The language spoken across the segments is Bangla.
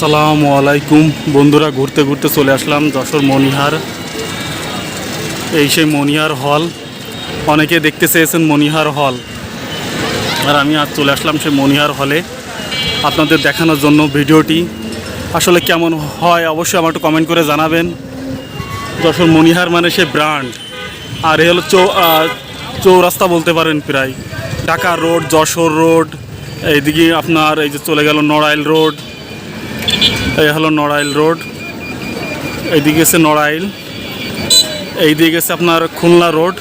আসসালামু আলাইকুম। বন্ধুরা, ঘুরতে ঘুরতে চলে আসলাম যশোর মনিহার। এই সেই মনিহার হল। অনেকে দেখতে চেয়েছেন মনিহার হল। আর আমি আজ চলে আসলাম সেই মনিহার হলে। আপনাদের দেখানোর জন্য ভিডিওটি। আসলে কেমন হয় অবশ্যই আমার একটু কমেন্ট করে জানাবেন। যশোর মনিহার মানে সে ব্র্যান্ড আর এ হলো চৌ চৌরাস্তা বলতে পারেন প্রায়। ঢাকা রোড যশোর রোড এইদিকে আপনার এই যে চলে গেল নড়াইল রোড এই হলো নড়াইল রোড। এইদিকে গেছে নড়াইল। এই দিকে গেছে আপনার খুলনা রোড।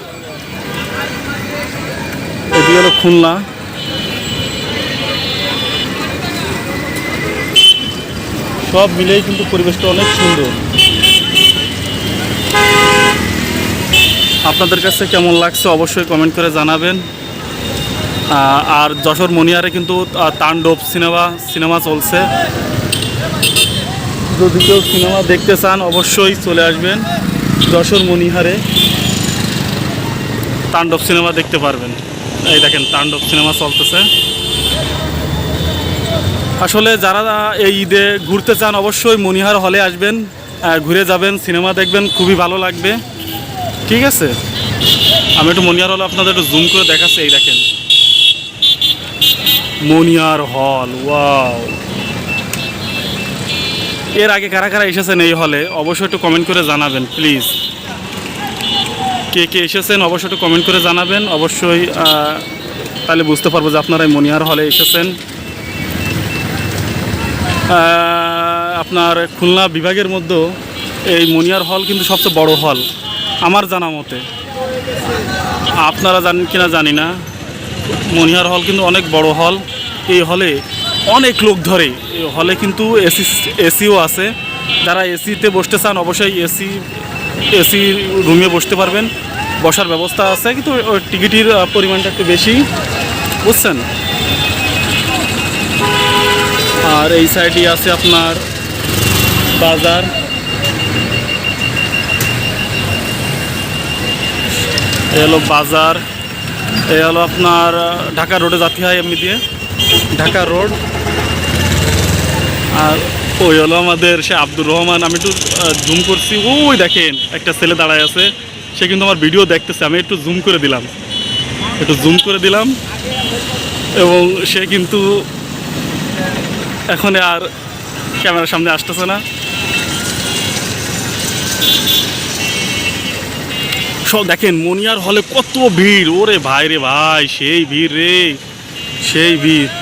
এদিকে হলো খুলনা। সব মিলেই কিন্তু পরিবেশটা অনেক সুন্দর। আপনাদের কাছে কেমন লাগছে অবশ্যই কমেন্ট করে জানাবেন। আর যশোর মনিয়ারে কিন্তু তাণ্ডব সিনেমা সিনেমা চলছে। যদি কেউ সিনেমা দেখতে চান, অবশ্যই চলে আসবেন যশোর মনিহারে। তাণ্ডব সিনেমা দেখতে পারবেন। এই দেখেন, তাণ্ডব সিনেমা চলতেছে। আসলে যারা এই ঈদে ঘুরতে চান, অবশ্যই মনিহার হলে আসবেন ঘুরে যাবেন, সিনেমা দেখবেন, খুবই ভালো লাগবে। ঠিক আছে? আমি একটু মনিহার হলে আপনাদের একটু জুম করে দেখাচ্ছি, এই দেখেন। মনিহার হল ওয়াও এর আগে কারা কারা এসেছেন এই হলে, অবশ্যই একটু কমেন্ট করে জানাবেন প্লিজ কে কে এসেছেন, অবশ্যই একটু কমেন্ট করে জানাবেন। অবশ্যই তাহলে বুঝতে পারব যে আপনারা মনিহার হলে এসেছেন। আপনার খুলনা বিভাগের মধ্যে এই মনিহার হল কিন্তু সবচেয়ে বড় হল, আমার জানা মতে। আপনারা জানেন কিনা জানি না। মনিহার হল কিন্তু অনেক বড় হল। এই হলে অনেক লোক ধরে। হলে কিন্তু এসি, এসিও আছে। যারা এসিতে বসতে চান, অবশ্যই এসি এসি রুমে বসতে পারবেন। বসার ব্যবস্থা আছে, কিন্তু টিকিটের পরিমাণটা একটু বেশি। বুঝছেন? আর এই সাইডে আছে আপনার বাজার। এ হলো বাজার। এ হলো আপনার ঢাকা রোডে যাতে হয় এমনি দিয়ে। ঢাকা রোড। আর ওই হলো আমাদের সে আব্দুর রহমান। আমি একটু জুম করছি। ওই দেখেন, একটা ছেলে দাঁড়ায় আছে। সে কিন্তু আমার ভিডিও দেখতেছে। আমি একটু জুম করে দিলাম। একটু জুম করে দিলাম। এবং সে কিন্তু এখন আর ক্যামেরার সামনে আসতেছে না। সব দেখেন, মনিয়ার হলে কত ভিড়। ওরে ভাই রে ভাই, সেই ভিড় রে। সেই ভিড়